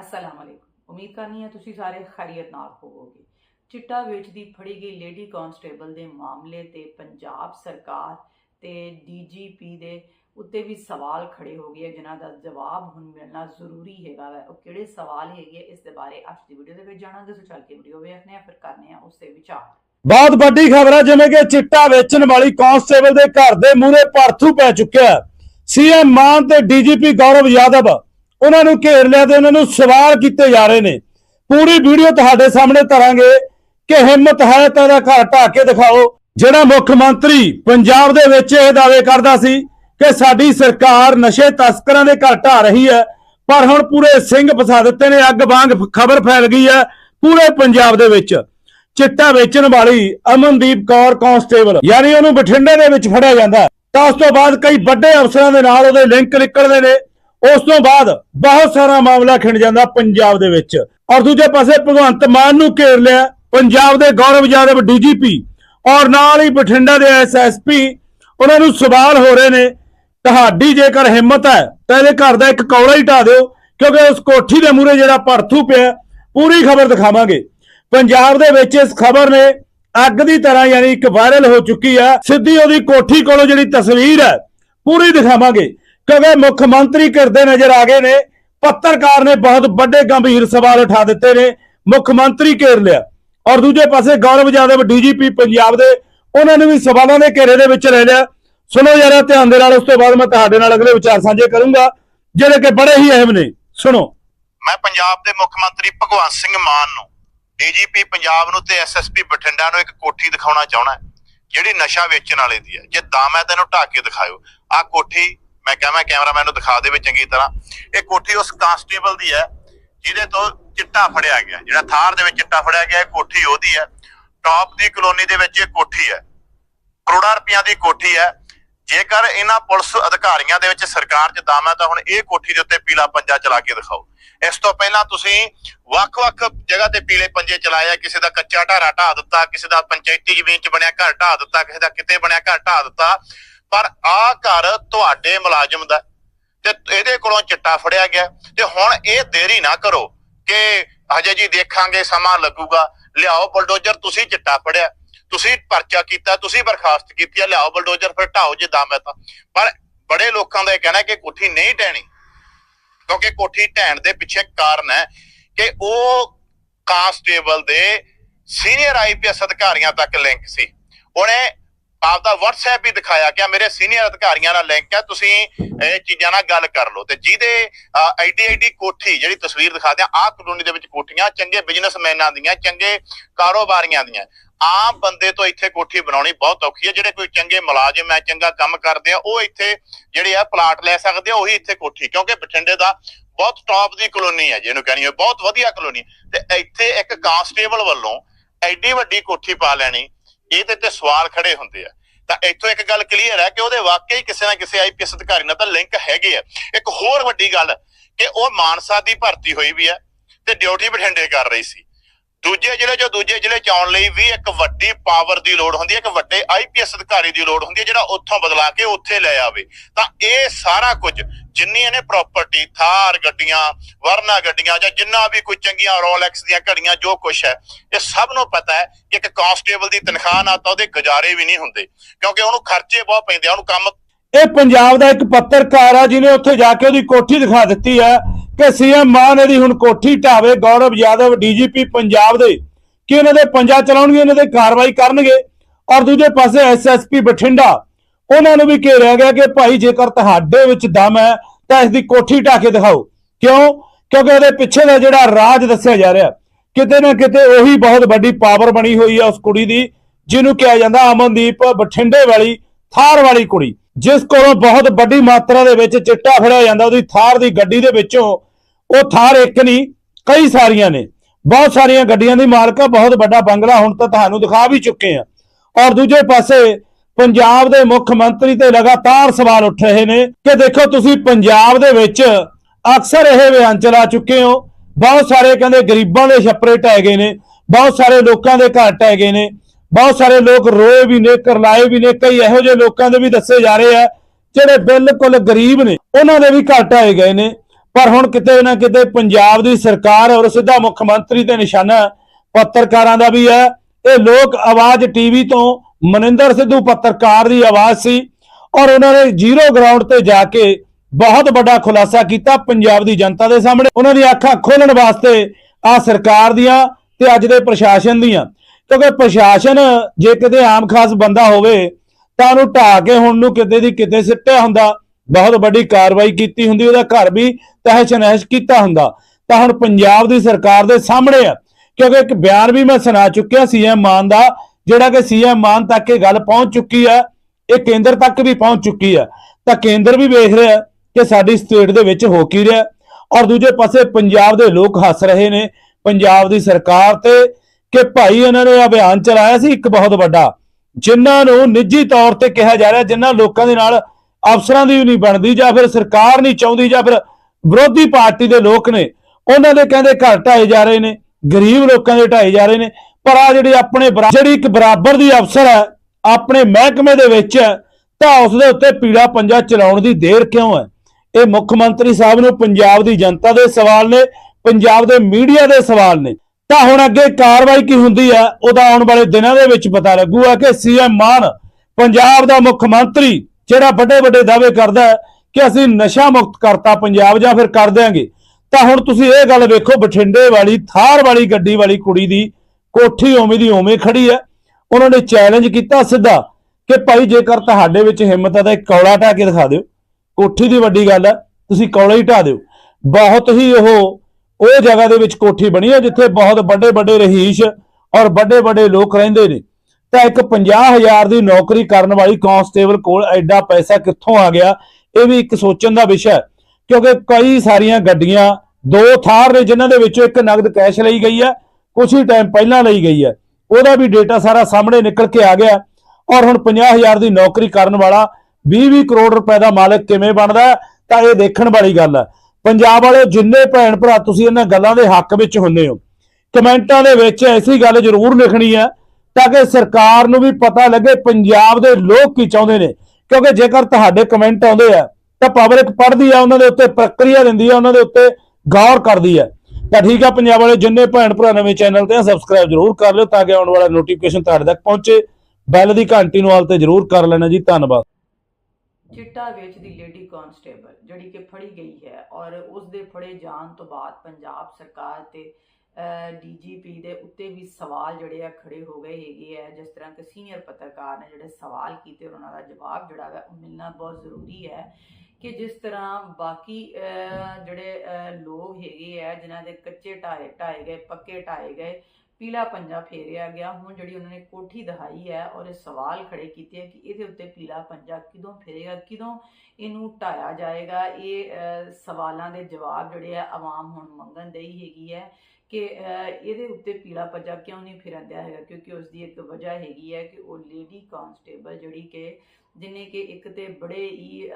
ਅਸਲਾਮ ਅਲੈਕੁਮ। ਉਮੀਦ ਕਰਨੀ ਹੈ ਤੁਸੀਂ ਸਾਰੇ ਖੈਰੀਅਤ ਨਾਲ ਹੋਵੋਗੇ। ਚਿੱਟਾ ਵੇਚਦੀ ਫੜੀ ਗਈ ਲੇਡੀ ਕਾਂਸਟੇਬਲ ਦੇ ਮਾਮਲੇ ਤੇ ਪੰਜਾਬ ਸਰਕਾਰ ਤੇ ਡੀਜੀਪੀ ਦੇ ਉੱਤੇ ਵੀ ਸਵਾਲ ਖੜੇ ਹੋ ਗਏ ਜਿਨ੍ਹਾਂ ਦਾ ਜਵਾਬ ਹੁਣ ਮਿਲਣਾ ਜ਼ਰੂਰੀ ਹੈਗਾ ਉਹ ਕਿਹੜੇ ਸਵਾਲ ਹੈਗੇ ਇਸ ਦੇ ਬਾਰੇ ਅੱਜ ਦੀ ਵੀਡੀਓ ਦੇ ਵਿੱਚ ਜਾਣਾਂਗੇ। ਸੋ ਚੱਲ ਕੇ ਵੀਡੀਓ ਵੇਖਦੇ ਆ ਫਿਰ ਕਰਨੇ ਆ ਉਸ ਤੇ ਵਿਚਾਰ। ਬਹੁਤ ਵੱਡੀ ਖਬਰ ਹੈ ਜਿਵੇਂ ਕਿ ਚਿੱਟਾ ਵੇਚਣ ਵਾਲੀ ਕਾਂਸਟੇਬਲ ਦੇ ਘਰ ਦੇ ਮੂਹਰੇ ਭਰਥੂ ਪੈ ਚੁੱਕਿਆ। ਸੀਐਮ ਮਾਨ ਤੇ ਡੀਜੀਪੀ ਗੌਰਵ ਯਾਦਵ ਉਹਨਾਂ ਨੂੰ ਘੇਰ ਲਿਆ ਤੇ ਉਹਨਾਂ ਨੂੰ ਸਵਾਲ ਕੀਤੇ ਜਾ ਰਹੇ ਨੇ। ਪੂਰੀ ਵੀਡੀਓ ਤੁਹਾਡੇ ਸਾਹਮਣੇ ਧਰਾਂਗੇ ਕਿ ਹਿੰਮਤ ਹੈ ਤਾਂ ਇਹਦਾ ਘਰ ਢਾਹ ਕੇ ਦਿਖਾਓ। ਜਿਹੜਾ ਮੁੱਖ ਮੰਤਰੀ ਪੰਜਾਬ ਦੇ ਵਿੱਚ ਇਹ ਦਾਅਵੇ ਕਰਦਾ ਸੀ ਕਿ ਸਾਡੀ ਸਰਕਾਰ ਨਸ਼ੇ ਤਸਕਰਾਂ ਦੇ ਘਰ ਢਾਹ ਰਹੀ ਹੈ, ਪਰ ਹੁਣ ਪੂਰੇ ਸਿੰਘ ਫਸਾ ਦਿੱਤੇ ਨੇ, ਅੱਗ ਵਾਂਗ ਖਬਰ ਫੈਲ ਗਈ ਹੈ ਪੂਰੇ ਪੰਜਾਬ ਦੇ ਵਿੱਚ। ਚਿੱਟਾ ਵੇਚਣ ਵਾਲੀ ਅਮਨਦੀਪ ਕੌਰ ਕਾਂਸਟੇਬਲ, ਯਾਨੀ ਉਹਨੂੰ ਬਠਿੰਡੇ ਦੇ ਵਿੱਚ ਫੜਿਆ ਜਾਂਦਾ ਤਾਂ ਉਸ ਤੋਂ ਬਾਅਦ ਕਈ ਵੱਡੇ ਅਫਸਰਾਂ ਦੇ ਨਾਲ ਉਹਦੇ ਲਿੰਕ ਨਿਕਲਦੇ ਨੇ। ਉਸ ਤੋਂ ਬਾਅਦ ਬਹੁਤ ਸਾਰਾ ਮਾਮਲਾ ਖਿੰਡ ਜਾਂਦਾ ਪੰਜਾਬ ਦੇ ਵਿੱਚ। ਔਰ ਦੂਜੇ ਪਾਸੇ ਭਗਵੰਤ ਮਾਨ ਨੂੰ ਘੇਰ ਲਿਆ ਪੰਜਾਬ ਦੇ ਗੌਰਵ ਯਾਦਵ ਡੀਜੀਪੀ ਔਰ ਨਾਲ ਹੀ ਬਠਿੰਡਾ ਦੇ ਐਸਐਸਪੀ ਉਹਨਾਂ ਨੂੰ ਸਵਾਲ ਹੋ ਰਹੇ ਨੇ, ਤੁਹਾਡੀ ਜੇਕਰ ਹਿੰਮਤ ਹੈ ਤਾਂ ਇਹਦੇ ਘਰ ਦਾ ਇੱਕ ਕੌੜਾ ਹੀ ਢਾ ਦਿਓ, ਕਿਉਂਕਿ ਉਸ ਕੋਠੀ ਦੇ ਮੂਹਰੇ ਜਿਹੜਾ ਪਰਥੂ ਪਿਆ, ਪੂਰੀ ਖਬਰ ਦਿਖਾਵਾਂਗੇ। ਪੰਜਾਬ ਦੇ ਵਿੱਚ ਇਸ ਖਬਰ ਨੇ ਅੱਗ ਦੀ ਤਰ੍ਹਾਂ ਯਾਨੀ ਇੱਕ ਵਾਇਰਲ ਹੋ ਚੁੱਕੀ ਹੈ ਸਿੱਧੀ ਉਹਦੀ ਕੋਠੀ ਕੋਲੋਂ ਜਿਹੜੀ ਤਸਵੀਰ ਹੈ, ਪੂਰੀ ਦਿਖਾਵਾਂਗੇ। ਕਿਉਂਕਿ ਮੁੱਖ ਮੰਤਰੀ ਘਿਰਦੇ ਨਜ਼ਰ ਆ ਗਏ ਨੇ। ਪੱਤਰਕਾਰ ਨੇ ਬਹੁਤ ਵੱਡੇ ਗੰਭੀਰ ਸਵਾਲ ਉਠਾ ਦਿੱਤੇ ਨੇ। ਮੁੱਖ ਮੰਤਰੀ ਘੇਰ ਲਿਆ। ਔਰ ਦੂਜੇ ਪਾਸੇ ਗੌਰਵ ਯਾਦਵ ਡੀਜੀਪੀ ਪੰਜਾਬ ਦੇ, ਉਹਨਾਂ ਨੂੰ ਵੀ ਸਵਾਲਾਂ ਦੇ ਘੇਰੇ ਦੇ ਵਿੱਚ ਲੈ ਲਿਆ। ਸੁਣੋ ਜਰਾ, ਧਿਆਨ ਦੇ ਨਾਲ ਉਸ ਤੋਂ ਬਾਅਦ ਮੈਂ ਤੁਹਾਡੇ ਨਾਲ ਅਗਲੇ ਵਿਚਾਰ ਸਾਂਝੇ ਕਰੂੰਗਾ। ਜਿਹੜੇ ਕਿ ਬੜੇ ਹੀ ਅਹਿਮ ਨੇ। ਸੁਣੋ। ਮੈਂ ਪੰਜਾਬ ਦੇ ਮੁੱਖ ਮੰਤਰੀ ਭਗਵੰਤ ਸਿੰਘ ਮਾਨ ਨੂੰ, ਡੀਜੀਪੀ ਪੰਜਾਬ ਨੂੰ ਤੇ ਐਸਐਸਪੀ ਬਠਿੰਡਾ ਨੂੰ ਇੱਕ ਕੋਠੀ ਦਿਖਾਉਣਾ ਚਾਹਣਾ ਜਿਹੜੀ ਨਸ਼ਾ ਵੇਚਣ ਵਾਲੇ ਦੀ ਹੈ। ਜੇ ਦਮ ਹੈ ਤੈਨੂੰ ਢੱਕ ਕੇ ਦਿਖਾਇਓ, ਆਹ ਕੋਠੀ ਮੈਂ ਕਹਾਂ ਕੈਮਰਾਮੈਨ ਨੂੰ ਦਿਖਾ ਦੇਵੇ ਚੰਗੀ ਤਰ੍ਹਾਂ। ਇਹ ਕੋਠੀ ਉਸ ਕਾਂਸਟੇਬਲ ਦੀ ਹੈ, ਜਿਹਦੇ ਤੋਂ ਚਿੱਟਾ ਫੜਿਆ ਗਿਆ, ਜਿਹੜਾ ਥਾਰ ਦੇ ਵਿੱਚ ਚਿੱਟਾ ਫੜਿਆ ਗਿਆ, ਇਹ ਕੋਠੀ ਉਹਦੀ ਹੈ। ਟੌਪ ਦੀ ਕਲੋਨੀ ਦੇ ਵਿੱਚ ਇਹ ਕੋਠੀ ਹੈ। ਕਰੋੜਾਂ ਰੁਪਈਆਂ ਦੀ ਕੋਠੀ ਹੈ। ਜੇਕਰ ਇਹਨਾਂ ਪੁਲਿਸ ਅਧਿਕਾਰੀਆਂ ਦੇ ਵਿੱਚ ਸਰਕਾਰ 'ਚ ਦਮ ਹੈ, ਤਾਂ ਹੁਣ ਇਹ ਕੋਠੀ ਦੇ ਉੱਤੇ ਪੀਲਾ ਪੰਜਾ ਚਲਾ ਕੇ ਦਿਖਾਓ। ਇਸ ਤੋਂ ਪਹਿਲਾਂ ਤੁਸੀਂ ਵੱਖ-ਵੱਖ ਜਗ੍ਹਾ ਤੇ ਪੀਲੇ ਪੰਜੇ ਚਲਾਏ ਆ, ਕਿਸੇ ਦਾ ਕੱਚਾ ਢਾਰਾ ਢਾ ਦਿੱਤਾ, ਕਿਸੇ ਦਾ ਪੰਚਾਇਤੀ ਜ਼ਮੀਨ 'ਚ ਬਣਿਆ ਘਰ ਢਾ ਦਿੱਤਾ, ਕਿਸੇ ਦਾ ਕਿਤੇ ਬਣਿਆ ਘਰ ਢਾ ਦਿੱਤਾ। ਪਰ ਆਹ ਘਰ ਤੁਹਾਡੇ ਮੁਲਾਜ਼ਮ ਦਾ ਤੇ ਇਹਦੇ ਕੋਲੋਂ ਚਿੱਟਾ ਫੜਿਆ ਗਿਆ ਤੇ ਹੁਣ ਇਹ ਦੇਰੀ ਨਾ ਕਰੋ ਕਿ ਹਜੇ ਜੀ ਦੇਖਾਂਗੇ, ਸਮਾਂ ਲੱਗੂਗਾ। ਲਿਆਓ ਬਲਡੋਜ਼ਰ, ਤੁਸੀਂ ਚਿੱਟਾ ਫੜਿਆ ਤੁਸੀਂ ਪਰਚਾ ਕੀਤਾ, ਤੁਸੀਂ ਬਰਖਾਸਤ ਕੀਤੀ ਆ ਲਿਆਓ ਬਲਡੋਜ਼ਰ, ਫਿਰ ਢਾਓ ਜੇ ਦਮ ਹੈ ਤਾਂ। ਪਰ ਬੜੇ ਲੋਕਾਂ ਦਾ ਇਹ ਕਹਿਣਾ ਕਿ ਕੋਠੀ ਨਹੀਂ ਢਹਿਣੀ ਕਿਉਂਕਿ ਕੋਠੀ ਢਹਿਣ ਦੇ ਪਿੱਛੇ ਕਾਰਨ ਹੈ ਕਿ ਉਹ ਕਾਂਸਟੇਬਲ ਦੇ ਸੀਨੀਅਰ ਆਈਪੀਐਸ ਅਧਿਕਾਰੀਆਂ ਤੱਕ ਲਿੰਕ ਸੀ। ਉਹਨੇ ਆਪਦਾ WhatsApp ਵੀ ਦਿਖਾਇਆ ਕਿ ਮੇਰੇ ਸੀਨੀਅਰ ਅਧਿਕਾਰੀਆਂ ਨਾਲ ਲਿੰਕ ਹੈ ਤੁਸੀਂ ਇਹ ਚੀਜ਼ਾਂ ਨਾਲ ਗੱਲ ਕਰ ਲਓ। ਤੇ ਜਿਹਦੇ ਐਡੀ ਐਡੀ ਕੋਠੀ ਜਿਹੜੀ ਤਸਵੀਰ ਦਿਖਾਦੇ ਆ, ਆਹ ਕਲੋਨੀ ਦੇ ਵਿੱਚ ਕੋਠੀਆਂ, ਚੰਗੇ ਬਿਜ਼ਨਸਮੈਨਾਂ ਦੀਆਂ, ਚੰਗੇ ਕਾਰੋਬਾਰੀਆਂ ਦੀਆਂ। ਆਮ ਬੰਦੇ ਤੋਂ ਇੱਥੇ ਕੋਠੀ ਬਣਾਉਣੀ ਬਹੁਤ ਔਖੀ ਹੈ ਜਿਹੜੇ ਕੋਈ ਚੰਗੇ ਮੁਲਾਜ਼ਮ ਹੈ ਚੰਗਾ ਕੰਮ ਕਰਦੇ ਆ, ਉਹ ਇੱਥੇ ਜਿਹੜੇ ਆ ਪਲਾਟ ਲੈ ਸਕਦੇ ਆ, ਉਹੀ ਇੱਥੇ ਕੋਠੀ, ਕਿਉਂਕਿ ਬਠਿੰਡੇ ਦਾ ਬਹੁਤ ਟੌਪ ਦੀ ਕਲੋਨੀ ਹੈ ਜਿਹਨੂੰ ਕਹਿਣੀ ਹੈ ਬਹੁਤ ਵਧੀਆ ਕਲੋਨੀ ਤੇ ਇੱਥੇ ਇੱਕ ਕਾਂਸਟੇਬਲ ਵੱਲੋਂ ਐਡੀ ਵੱਡੀ ਕੋਠੀ ਪਾ ਲੈਣੀ ਇਹਦੇ ਤੇ ਸਵਾਲ ਖੜੇ ਹੁੰਦੇ ਆ। ਤਾਂ ਇੱਥੋਂ ਇੱਕ ਗੱਲ ਕਲੀਅਰ ਹੈ ਕਿ ਉਹਦੇ ਵਾਕਈ ਕਿਸੇ ਨਾ ਕਿਸੇ ਆਈਪੀਐਸ ਅਧਿਕਾਰੀ ਨਾਲ ਤਾਂ ਲਿੰਕ ਹੈਗੇ ਆ। ਇੱਕ ਹੋਰ ਵੱਡੀ ਗੱਲ ਕਿ ਉਹ ਮਾਨਸਾ ਦੀ ਭਰਤੀ ਹੋਈ ਵੀ ਹੈ ਤੇ ਡਿਊਟੀ ਬਠਿੰਡੇ ਕਰ ਰਹੀ ਸੀ। ਦੂਜੇ ਜ਼ਿਲ੍ਹੇ ਚੋਂ ਦੂਜੇ ਜ਼ਿਲ੍ਹੇ ਚ ਆਉਣ ਲਈ ਵੀ ਇੱਕ ਵੱਡੀ ਪਾਵਰ ਦੀ ਲੋੜ ਹੁੰਦੀ ਹੈ, ਇੱਕ ਵੱਡੇ ਆਈਪੀਐਸ ਅਧਿਕਾਰੀ ਦੀ ਲੋੜ ਹੁੰਦੀ ਹੈ, ਜਿਹੜਾ ਉੱਥੋਂ ਬਦਲਾ ਕੇ ਉੱਥੇ ਲੈ ਆਵੇ। ਤਾਂ ਇਹ ਸਾਰਾ ਕੁਝ ਜਿੰਨੀ ਇਹਨੇ ਪ੍ਰਾਪਰਟੀ ਥਾਰ ਗੱਡੀਆਂ, ਵਰਨਾ ਗੱਡੀਆਂ ਜਾਂ ਜਿੰਨਾ ਵੀ ਕੋਈ ਚੰਗੀਆਂ ਰੋਲੈਕਸ ਦੀਆਂ ਘੜੀਆਂ, ਜੋ ਕੁਝ ਹੈ, ਇਹ ਸਭ ਨੂੰ ਪਤਾ ਹੈ ਕਿ ਇੱਕ ਕਾਂਸਟੇਬਲ ਦੀ ਤਨਖਾਹ ਨਾਲ ਤਾਂ ਉਹਦੇ ਗੁਜ਼ਾਰੇ ਵੀ ਨਹੀਂ ਹੁੰਦੇ, ਕਿਉਂਕਿ ਉਹਨੂੰ ਖਰਚੇ ਬਹੁਤ ਪੈਂਦੇ ਆ, ਉਹਨੂੰ ਕੰਮ ਇਹ ਪੰਜਾਬ ਦਾ ਇੱਕ ਪੱਤਰਕਾਰ ਆ, ਜਿਹਨੇ ਉੱਥੇ ਜਾ ਕੇ ਉਹਦੀ ਕੋਠੀ ਦਿਖਾ ਦਿੱਤੀ ਹੈ ਕਿ ਸੀਐਮ ਮਾਨ ਇਹਦੀ ਹੁਣ ਕੋਠੀ ਢਾਵੇ, ਗੌਰਵ ਯਾਦਵ ਡੀਜੀਪੀ ਪੰਜਾਬ ਦੇ, ਕਿ ਇਹਨਾਂ ਦੇ ਪੰਜਾ ਚਲਾਉਣਗੇ, ਇਹਨਾਂ ਤੇ ਕਾਰਵਾਈ ਕਰਨਗੇ, ਔਰ ਦੂਜੇ ਪਾਸੇ ਐਸਐਸਪੀ ਬਠਿੰਡਾ, ਉਹਨਾਂ ਨੂੰ ਵੀ ਘੇਰਿਆ ਗਿਆ ਕਿ ਭਾਈ ਜੇਕਰ ਤੁਹਾਡੇ ਵਿੱਚ ਦਮ ਹੈ, ਤਾਂ ਇਸ ਦੀ ਕੋਠੀ ਢਾ ਕੇ ਦਿਖਾਓ। ਕਿਉਂ? ਕਿਉਂਕਿ ਉਹਦੇ ਪਿੱਛੇ ਦਾ ਜਿਹੜਾ ਰਾਜ ਦੱਸਿਆ ਜਾ ਰਿਹਾ, ਕਿਤੇ ਨਾ ਕਿਤੇ ਉਹੀ ਬਹੁਤ ਵੱਡੀ ਪਾਵਰ ਬਣੀ ਹੋਈ ਹੈ ਉਸ ਕੁੜੀ ਦੀ, ਜਿਹਨੂੰ ਕਿਹਾ ਜਾਂਦਾ ਅਮਨਦੀਪ ਬਠਿੰਡੇ ਵਾਲੀ, ਥਾਰ ਵਾਲੀ ਕੁੜੀ। ਜਿਸ ਕੋਲੋਂ ਬਹੁਤ ਵੱਡੀ ਮਾਤਰਾ ਦੇ ਵਿੱਚ ਚਿੱਟਾ ਫੜਿਆ ਜਾਂਦਾ, ਉਹਦੀ ਥਾਰ ਦੀ ਗੱਡੀ ਦੇ ਵਿੱਚੋਂ, ਉਹ ਥਾਰ ਇੱਕ ਨਹੀਂ, ਕਈ ਸਾਰੀਆਂ ਨੇ। ਬਹੁਤ ਸਾਰੀਆਂ ਗੱਡੀਆਂ ਦੀ ਮਾਲਕ ਬਹੁਤ ਵੱਡਾ ਬੰਗਲਾ ਹੁਣ ਤਾਂ ਤੁਹਾਨੂੰ ਦਿਖਾ ਵੀ ਚੁੱਕੇ ਆ। ਔਰ ਦੂਜੇ ਪਾਸੇ ਪੰਜਾਬ ਦੇ ਮੁੱਖ ਮੰਤਰੀ ਤੇ ਲਗਾਤਾਰ ਸਵਾਲ ਉੱਠ ਰਹੇ ਨੇ ਕਿ ਦੇਖੋ ਤੁਸੀਂ ਪੰਜਾਬ ਦੇ ਵਿੱਚ ਅਕਸਰ ਇਹ ਬਿਆਨ ਚਲਾ ਚੁੱਕੇ ਹੋ। ਬਹੁਤ ਸਾਰੇ ਕਹਿੰਦੇ ਗਰੀਬਾਂ ਦੇ ਛੱਪਰੇ ਢਹਿ ਗਏ ਨੇ, ਬਹੁਤ ਸਾਰੇ ਲੋਕਾਂ ਦੇ ਘਰ ਢਹਿ ਗਏ ਨੇ। ਬਹੁਤ ਸਾਰੇ ਲੋਕ ਰੋਏ ਵੀ ਨੇ, ਕਰਲਾਏ ਵੀ ਨੇ, ਕਈ ਇਹੋ ਜਿਹੇ ਲੋਕਾਂ ਦੇ ਵੀ ਦੱਸੇ ਜਾ ਰਹੇ ਆ, ਜਿਹੜੇ ਬਿਲਕੁਲ ਗਰੀਬ ਨੇ, ਉਹਨਾਂ ਦੇ ਵੀ ਘਰ ਢਾਏ ਗਏ ਨੇ। ਪਰ ਹੁਣ ਕਿਤੇ ਨਾ ਕਿਤੇ ਪੰਜਾਬ ਦੀ ਸਰਕਾਰ ਔਰ ਸਿੱਧਾ ਮੁੱਖ ਮੰਤਰੀ ਤੇ ਨਿਸ਼ਾਨਾ ਪੱਤਰਕਾਰਾਂ ਦਾ ਵੀ ਹੈ। ਇਹ ਲੋਕ ਆਵਾਜ਼ ਟੀਵੀ ਤੋਂ ਮਨਿੰਦਰ ਸਿੱਧੂ ਪੱਤਰਕਾਰ ਦੀ ਆਵਾਜ਼ ਸੀ ਔਰ ਉਹਨਾਂ ਨੇ ਜ਼ੀਰੋ ਗਰਾਊਂਡ ਤੇ ਜਾ ਕੇ ਬਹੁਤ ਵੱਡਾ ਖੁਲਾਸਾ ਕੀਤਾ ਪੰਜਾਬ ਦੀ ਜਨਤਾ ਦੇ ਸਾਹਮਣੇ। ਉਹਨਾਂ ਦੀਆਂ ਅੱਖਾਂ ਖੋਲਣ ਵਾਸਤੇ ਆ ਸਰਕਾਰ ਦੀਆਂ ਤੇ ਅੱਜ ਦੇ ਪ੍ਰਸ਼ਾਸਨ ਦੀਆਂ। ਕਿਉਂਕਿ ਪ੍ਰਸ਼ਾਸਨ ਜੇ ਕਿਤੇ ਆਮ ਖਾਸ ਬੰਦਾ ਹੋਵੇ ਤਾਂ ਉਹਨੂੰ ਢਾਹ ਕੇ ਹੁਣ ਨੂੰ ਕਿਤੇ ਦੀ ਕਿਤੇ ਸਿੱਟਿਆ ਹੁੰਦਾ। ਬਹੁਤ ਵੱਡੀ ਕਾਰਵਾਈ ਕੀਤੀ ਹੁੰਦੀ, ਉਹਦਾ ਘਰ ਵੀ ਤਹਿਸ਼ ਨਹਿਸ਼ ਕੀਤਾ ਹੁੰਦਾ। ਤਾਂ ਹੁਣ ਪੰਜਾਬ ਦੀ ਸਰਕਾਰ ਦੇ ਸਾਹਮਣੇ ਆ, ਕਿਉਂਕਿ ਇੱਕ ਬਿਆਨ ਵੀ ਮੈਂ ਸੁਣਾ ਚੁੱਕਿਆ ਸੀਐਮ ਮਾਨ ਦਾ, ਜਿਹੜਾ ਕਿ ਸੀਐਮ ਮਾਨ ਤੱਕ ਇਹ ਗੱਲ ਪਹੁੰਚ ਚੁੱਕੀ ਹੈ ਇਹ ਕੇਂਦਰ ਤੱਕ ਵੀ ਪਹੁੰਚ ਚੁੱਕੀ ਹੈ ਤਾਂ ਕੇਂਦਰ ਵੀ ਵੇਖ ਰਿਹਾ ਕਿ ਸਾਡੀ ਸਟੇਟ ਦੇ ਵਿੱਚ ਹੋ ਕੀ ਰਿਹਾ। ਔਰ ਦੂਜੇ ਪਾਸੇ ਪੰਜਾਬ ਦੇ ਲੋਕ ਹੱਸ ਰਹੇ ਨੇ, ਪੰਜਾਬ ਦੀ ਸਰਕਾਰ ਤੇ ਕਿ ਭਾਈ ਇਹਨਾਂ ਨੇ ਅਭਿਆਨ ਚਲਾਇਆ ਸੀ ਇੱਕ ਬਹੁਤ ਵੱਡਾ ਜਿਨ੍ਹਾਂ ਨੂੰ ਨਿੱਜੀ ਤੌਰ ਤੇ ਕਿਹਾ ਜਾ ਰਿਹਾ ਜਿਨ੍ਹਾਂ ਲੋਕਾਂ ਦੇ ਨਾਲ ਅਫਸਰਾਂ ਦੀ ਵੀ ਨਹੀਂ ਬਣਦੀ ਜਾਂ ਫਿਰ ਸਰਕਾਰ ਨਹੀਂ ਚਾਹੁੰਦੀ ਜਾਂ ਫਿਰ ਵਿਰੋਧੀ ਪਾਰਟੀ ਦੇ ਲੋਕ ਨੇ ਉਹਨਾਂ ਦੇ ਕਹਿੰਦੇ ਘਰ ਢਾਏ ਜਾ ਰਹੇ ਨੇ ਗਰੀਬ ਲੋਕਾਂ ਦੇ ਢਾਏ ਜਾ ਰਹੇ ਨੇ ਪਰ ਆ ਜਿਹੜੀ ਆਪਣੇ ਬਰਾ- ਜਿਹੜੀ ਇੱਕ ਬਰਾਬਰ ਦੀ ਅਫਸਰ ਹੈ ਆਪਣੇ ਮਹਿਕਮੇ ਦੇ ਵਿੱਚ ਹੈ, ਤਾਂ ਉਸ ਦੇ ਉੱਤੇ ਪੀੜਾ ਪੰਜਾ ਚਲਾਉਣ ਦੀ ਦੇਰ ਕਿਉਂ ਹੈ? ਇਹ ਮੁੱਖ ਮੰਤਰੀ ਸਾਹਿਬ ਨੂੰ ਪੰਜਾਬ ਦੀ ਜਨਤਾ ਦੇ ਸਵਾਲ ਨੇ ਪੰਜਾਬ ਦੇ ਮੀਡੀਆ ਦੇ ਸਵਾਲ ਨੇ। ਤਾਂ ਹੁਣ ਅੱਗੇ ਕਾਰਵਾਈ ਕੀ ਹੁੰਦੀ ਹੈ, ਉਹਦਾ ਆਉਣ ਵਾਲੇ ਦਿਨਾਂ ਦੇ ਵਿੱਚ ਪਤਾ ਲੱਗੂਗਾ ਕਿ ਸੀਐਮ ਮਾਨ ਪੰਜਾਬ ਦਾ ਮੁੱਖ ਮੰਤਰੀ ਜਿਹੜਾ ਵੱਡੇ ਵੱਡੇ ਦਾਅਵੇ ਕਰਦਾ ਹੈ ਕਿ ਅਸੀਂ ਨਸ਼ਾ ਮੁਕਤ ਕਰਤਾ ਪੰਜਾਬ ਜਾਂ ਫਿਰ ਕਰ ਦਿਆਂਗੇ। ਤਾਂ ਹੁਣ ਤੁਸੀਂ ਇਹ ਗੱਲ ਵੇਖੋ, ਬਠਿੰਡੇ ਵਾਲੀ, ਥਾਰ ਵਾਲੀ ਗੱਡੀ ਵਾਲੀ ਕੁੜੀ ਦੀ ਕੋਠੀ ਉਵੇਂ ਦੀ ਉਵੇਂ ਖੜੀ ਹੈ। ਉਹਨਾਂ ਨੇ ਚੈਲੰਜ ਕੀਤਾ ਸਿੱਧਾ ਕਿ ਭਾਈ ਜੇਕਰ ਤੁਹਾਡੇ ਵਿੱਚ ਹਿੰਮਤ ਹੈ ਤਾਂ ਇੱਕ ਕੌਲਾ ਢਾ ਕੇ ਦਿਖਾ ਦਿਓ। ਕੋਠੀ ਦੀ ਵੱਡੀ ਗੱਲ ਹੈ, ਤੁਸੀਂ ਕੌਲਾ ਹੀ ਢਾ ਦਿਓ। ਬਹੁਤ ਹੀ ਉਹ ਉਹ ਜਗ੍ਹਾ ਦੇ ਵਿੱਚ ਕੋਠੀ ਬਣੀ ਹੈ ਜਿੱਥੇ ਬਹੁਤ ਵੱਡੇ ਵੱਡੇ ਰਹੀਸ਼ ਔਰ ਵੱਡੇ ਵੱਡੇ ਲੋਕ ਰਹਿੰਦੇ ਨੇ। ਤਾਂ ਇੱਕ 50000 ਦੀ ਨੌਕਰੀ ਕਰਨ ਵਾਲੀ ਕਾਂਸਟੇਬਲ ਕੋਲ ਐਡਾ ਪੈਸਾ ਕਿੱਥੋਂ ਆ ਗਿਆ, ਇਹ ਵੀ ਇੱਕ ਸੋਚਣ ਦਾ ਵਿਸ਼ਾ ਹੈ। ਕਿਉਂਕਿ ਕਈ ਸਾਰੀਆਂ ਗੱਡੀਆਂ, ਦੋ ਥਾਰ ਨੇ ਜਿਨ੍ਹਾਂ ਦੇ ਵਿੱਚੋਂ ਇੱਕ ਨਗਦ ਕੈਸ਼ ਲਈ ਗਈ ਹੈ ਕੁਝ ਹੀ ਟਾਈਮ ਪਹਿਲਾਂ ਲਈ ਗਈ ਹੈ। ਉਹਦਾ ਵੀ ਡੇਟਾ ਸਾਰਾ ਸਾਹਮਣੇ ਨਿਕਲ ਕੇ ਆ ਗਿਆ ਔਰ ਹੁਣ 50000 ਦੀ ਨੌਕਰੀ ਕਰਨ ਵਾਲਾ 20-20 ਕਰੋੜ ਰੁਪਏ ਦਾ ਮਾਲਕ ਕਿਵੇਂ ਬਣਦਾ ਤਾਂ ਇਹ ਦੇਖਣ ਵਾਲੀ ਗੱਲ ਹੈ। ਪੰਜਾਬ ਵਾਲੇ ਜਿੰਨੇ ਭੈਣ ਭਰਾ ਤੁਸੀਂ ਇਹਨਾਂ ਗੱਲਾਂ ਦੇ ਹੱਕ ਵਿੱਚ ਹੁੰਨੇ ਹੋ, ਕਮੈਂਟਾਂ ਦੇ ਵਿੱਚ ਐਸੀ ਗੱਲ ਜ਼ਰੂਰ ਲਿਖਣੀ ਹੈ ਤਾਂ ਕਿ ਸਰਕਾਰ ਨੂੰ ਵੀ ਪਤਾ ਲੱਗੇ ਪੰਜਾਬ ਦੇ ਲੋਕ ਕੀ ਚਾਹੁੰਦੇ ਨੇ, ਕਿਉਂਕਿ ਜੇਕਰ ਤੁਹਾਡੇ ਕਮੈਂਟ ਆਉਂਦੇ ਆ, ਤਾਂ ਪਬਲਿਕ ਪੜ੍ਹਦੀ ਆ, ਉਹਨਾਂ ਦੇ ਉੱਤੇ ਪ੍ਰਕਿਰਿਆ ਦਿੰਦੀ ਆ, ਉਹਨਾਂ ਦੇ ਉੱਤੇ ਗੌਰ ਕਰਦੀ ਆ। ਤਾਂ ਠੀਕ ਆ, ਪੰਜਾਬ ਵਾਲੇ ਜਿੰਨੇ ਭੈਣ ਭਰਾ ਨਵੇਂ ਚੈਨਲ ਤੇ ਆ ਸਬਸਕ੍ਰਾਈਬ ਜ਼ਰੂਰ ਕਰ ਲਿਓ ਤਾਂ ਕਿ ਆਉਣ ਵਾਲਾ ਨੋਟੀਫਿਕੇਸ਼ਨ ਤੁਹਾਡੇ ਤੱਕ ਪਹੁੰਚੇ। ਬੈਲ ਦੀ ਘੰਟੀ ਨੂੰ ਆਲ ਤੇ ਜ਼ਰੂਰ ਕਰ ਲੈਣਾ ਜੀ, ਧੰਨਵਾਦ। ਚਿੱਟਾ ਵੇਚਦੀ ਲੇਡੀ ਕਾਂਸਟੇਬਲ, ਜਿਹੜੀ ਕਿ ਫੜੀ ਗਈ ਹੈ ਔਰ ਉਸ ਦੇ ਫੜੇ ਜਾਣ ਤੋਂ ਬਾਅਦ ਪੰਜਾਬ ਸਰਕਾਰ ਤੇ ਡੀਜੀਪੀ ਦੇ ਉੱਤੇ ਵੀ ਸਵਾਲ ਜਿਹੜੇ ਆ ਖੜੇ ਹੋ ਗਏ ਹੈਗੇ ਆ, ਜਿਸ ਤਰ੍ਹਾਂ ਕਿ ਸੀਨੀਅਰ ਪੱਤਰਕਾਰ ਨੇ ਜਿਹੜੇ ਸਵਾਲ ਕੀਤੇ ਔਰ ਉਹਨਾਂ ਦਾ ਜਵਾਬ ਜਿਹੜਾ ਹੈ ਉਹ ਮਿਲਣਾ ਬਹੁਤ ਜ਼ਰੂਰੀ ਹੈ ਕਿ ਜਿਸ ਤਰ੍ਹਾਂ ਬਾਕੀ ਜਿਹੜੇ ਲੋਕ ਹੈਗੇ ਆ, ਜਿਨ੍ਹਾਂ ਦੇ ਕੱਚੇ ਢਾਏ ਢਾਏ ਗਏ, ਪੱਕੇ ਢਾਏ ਗਏ ਪੀਲਾ ਪੰਜਾ ਫੇਰਿਆ ਗਿਆ। ਹੁਣ ਜਿਹੜੀ ਉਹਨਾਂ ਨੇ ਕੋਠੀ ਦਿਖਾਈ ਹੈ ਔਰ ਇਹ ਸਵਾਲ ਖੜੇ ਕੀਤੇ ਆ ਕਿ ਇਹਦੇ ਉੱਤੇ ਪੀਲਾ ਪੰਜਾ ਕਿਦੋਂ ਫੇਰੇਗਾ, ਕਿਦੋਂ ਇਹਨੂੰ ਢਾਇਆ ਜਾਏਗਾ? ਇਹ ਸਵਾਲਾਂ ਦੇ ਜਵਾਬ ਜਿਹੜੇ ਆ, ਆਵਾਮ ਹੁਣ ਮੰਗਣ ਦੇ ਹੀ ਹੈਗੀ ਹੈ ਕਿ ਇਹਦੇ ਉੱਤੇ ਪੀਲਾ ਪੰਜਾ ਕਿਉਂ ਨਹੀਂ ਫਿਰਨ ਦਿਆ ਹੈਗਾ? ਕਿਉਂਕਿ ਉਸ ਦੀ ਇੱਕ ਵਜ੍ਹਾ ਹੈਗੀ ਹੈ ਕਿ ਉਹ ਲੇਡੀ ਕਾਂਸਟੇਬਲ ਜਿਹੜੀ ਕਿ, ਜਿਨੇ ਕਿ ਇੱਕ ਤੇ ਬੜੇ ਹੀ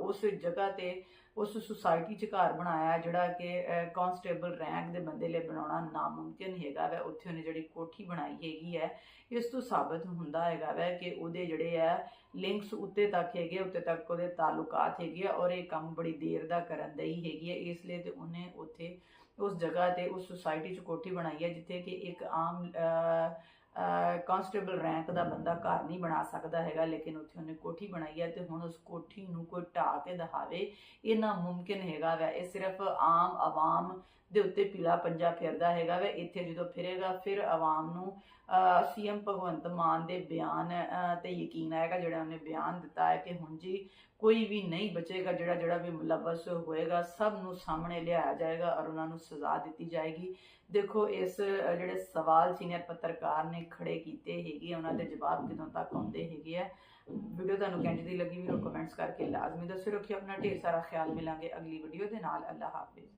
ਉਸ ਜਗ੍ਹਾ ਤੇ ਉਸ ਸੁਸਾਇਟੀ 'ਚ ਘਰ ਬਣਾਇਆ ਜਿਹੜਾ ਕਿ ਕਾਂਸਟੇਬਲ ਰੈਂਕ ਦੇ ਬੰਦੇ ਲਈ ਬਣਾਉਣਾ ਨਾਮੁਮਕਿਨ ਹੈਗਾ ਵੈ। ਉੱਥੇ ਉਹਨੇ ਜਿਹੜੀ ਕੋਠੀ ਬਣਾਈ ਹੈਗੀ ਹੈ, ਇਸ ਤੋਂ ਸਾਬਤ ਹੁੰਦਾ ਹੈਗਾ ਵੈ ਕਿ ਉਹਦੇ ਜਿਹੜੇ ਆ ਲਿੰਕਸ ਉੱਤੇ ਤੱਕ ਹੈਗੇ, ਉੱਤੇ ਤੱਕ ਉਹਦੇ ਤਾਲੁਕਾਤ ਹੈਗੇ ਆ ਔਰ ਇਹ ਕੰਮ ਬੜੀ ਦੇਰ ਦਾ ਕਰਨ ਦਾ ਹੈਗੀ ਹੈ। ਇਸ ਲਈ ਤੇ ਉਹਨੇ ਉੱਥੇ ਉਸ ਜਗ੍ਹਾ ਤੇ ਉਸ ਸੁਸਾਇਟੀ 'ਚ ਕੋਠੀ ਬਣਾਈ ਹੈ, ਜਿੱਥੇ ਕਿ ਇੱਕ ਆਮ ਕਾਂਸਟੇਬਲ ਰੈਂਕ ਦਾ ਬੰਦਾ ਘਰ ਨਹੀਂ ਬਣਾ ਸਕਦਾ ਹੈਗਾ, ਲੇਕਿਨ ਉੱਥੇ ਉਹਨੇ ਕੋਠੀ ਬਣਾਈ ਹੈ ਤੇ ਹੁਣ ਉਸ ਕੋਠੀ ਨੂੰ ਕੋਈ ਢਾਹ ਕੇ ਦਿਖਾਵੇ, ਇਹ ਨਾ ਮੁਮਕਿਨ ਹੈਗਾ ਵੈ। ਇਹ ਸਿਰਫ ਆਮ ਆਵਾਮ ਦੇ ਉੱਤੇ ਪੀਲਾ ਪੰਜਾ ਫਿਰਦਾ ਹੈਗਾ ਵੈ, ਇੱਥੇ ਜਦੋਂ ਫਿਰੇਗਾ, ਫਿਰ ਆਵਾਮ ਨੂੰ ਸੀਐਮ ਭਗਵੰਤ ਮਾਨ ਦੇ ਬਿਆਨ ਤੇ ਯਕੀਨ ਆਏਗਾ, ਜਿਹੜਾ ਉਹਨੇ ਬਿਆਨ ਦਿੱਤਾ ਹੈ ਕਿ ਹੁਣ ਜੀ ਕੋਈ ਵੀ ਨਹੀਂ ਬਚੇਗਾ, ਜਿਹੜਾ ਜਿਹੜਾ ਵੀ ਮੁਲਵਸ ਹੋਏਗਾ, ਸਭ ਨੂੰ ਸਾਹਮਣੇ ਲਿਆਇਆ ਜਾਏਗਾ ਔਰ ਉਹਨਾਂ ਨੂੰ ਸਜ਼ਾ ਦਿੱਤੀ ਜਾਏਗੀ। ਦੇਖੋ, ਇਸ ਜਿਹੜੇ ਸਵਾਲ ਸੀਨੀਅਰ ਪੱਤਰਕਾਰ ਨੇ ਖੜੇ ਕੀਤੇ ਹੈਗੇ ਉਹਨਾਂ ਦੇ ਜਵਾਬ ਕਿਦੋਂ ਤੱਕ ਆਉਂਦੇ ਹੈਗੇ ਆ, ਵੀਡੀਓ ਤੁਹਾਨੂੰ ਕਿੰਜ ਦੀ ਲੱਗੀ ਵੀਡੀਓ ਕਮੈਂਟਸ ਕਰਕੇ ਲਾਜ਼ਮੀ ਦੱਸੋ, ਰੱਖਿਓ ਆਪਣਾ ਢੇਰ ਸਾਰਾ ਖਿਆਲ, ਮਿਲਾਂਗੇ ਅਗਲੀ ਵੀਡੀਓ ਦੇ ਨਾਲ, ਅੱਲਾਹ ਹਾਫਿਜ਼।